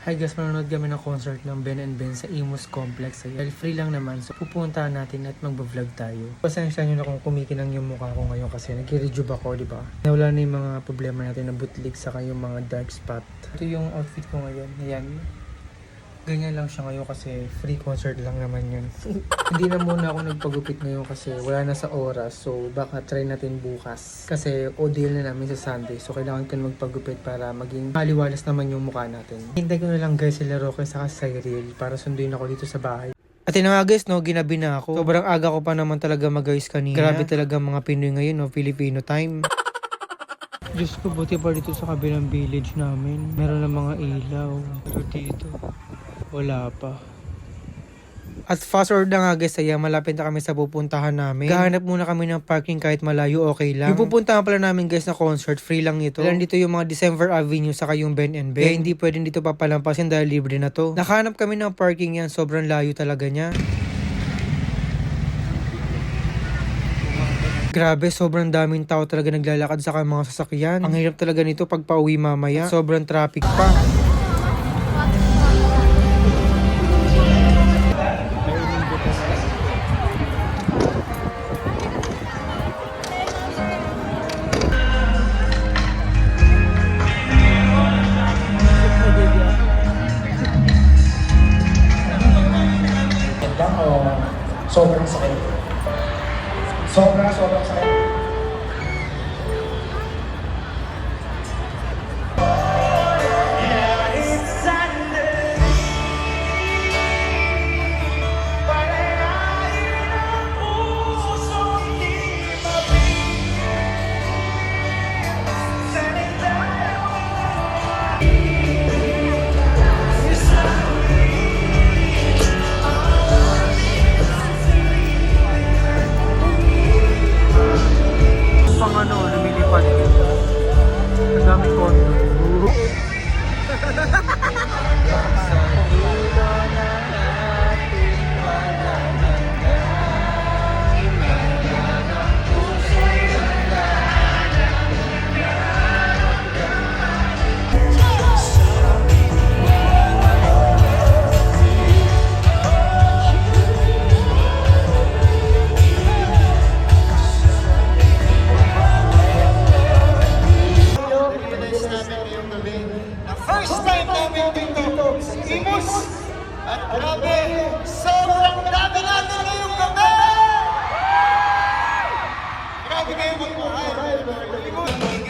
Hi guys, manonood kami ng concert ng Ben and Ben sa Imus Complex. Dahil free lang naman, so pupuntahan natin at magbablog tayo. Pasensya nyo na kung kumikinang yung mukha ko ngayon kasi nag-rejuve ako, di ba? Nawala na yung mga problema natin na butlig saka yung mga dark spot. Ito yung outfit ko ngayon. Ayan. Ganyan lang siya ngayon kasi free concert lang naman yun. Hindi na muna ako nagpagupit ngayon kasi wala na sa oras. So baka try natin bukas. Kasi o-deal na namin sa Sunday. So kailangan ko magpagupit para maging maliwalas naman yung mukha natin. Hintay ko na lang guys sila Roque sa Cyril para sunduin ako dito sa bahay. At yun nga guys, no, ginabi na ako. Sobrang aga ko pa naman talaga mag-guys kanina. Grabe talaga mga Pinoy ngayon, no, Filipino time. Diyos ko, buti pa dito sa kabilang village namin. Meron ng mga ilaw. Pero dito, wala pa. At fast forward na nga guys, ay malapit na kami sa pupuntahan namin. Gahanap muna kami ng parking kahit malayo, okay lang. Yung pupuntahan pala namin guys na concert, free lang ito. Dahil dito yung mga December Avenue saka yung Ben and Ben. Kaya hindi pwedeng dito papalampasin dahil libre na to. Nakahanap kami ng parking yan, sobrang layo talaga niya. Grabe, sobrang daming tao talaga naglalakad sa mga sasakyan. Ang hirap talaga nito pag pauwi mamaya. Sobrang traffic pa. Sobrang sakit? Sobra, sobrang sakit. 哈哈哈哈哈哈 At grabe, sobrang dami natin ngayong gabi! Grabe kayo magmahal. Very good.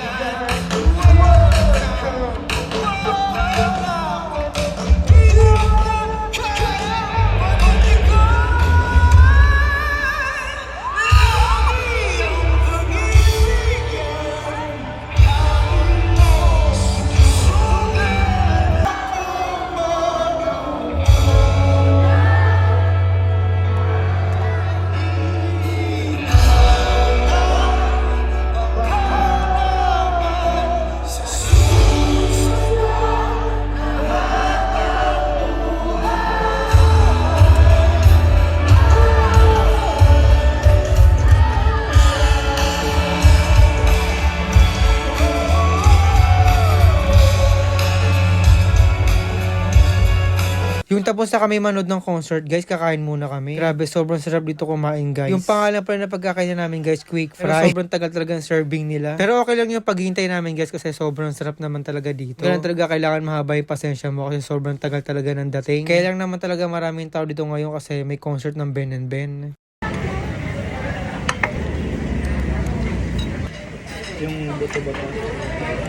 Yung tapos na kami manood ng concert, guys, kakain muna kami. Grabe, sobrang sarap dito kumain, guys. Yung pangalan pala na pagkakain namin, guys, quick fry. sobrang tagal talaga ang serving nila. Pero okay lang yung paghihintay namin, guys, kasi sobrang sarap naman talaga dito. Ganun talaga kailangan mahaba yung pasensya mo kasi sobrang tagal talaga ng dating. Kaya lang naman talaga maraming tao dito ngayon kasi may concert ng Ben and Ben. Yung buto-buto.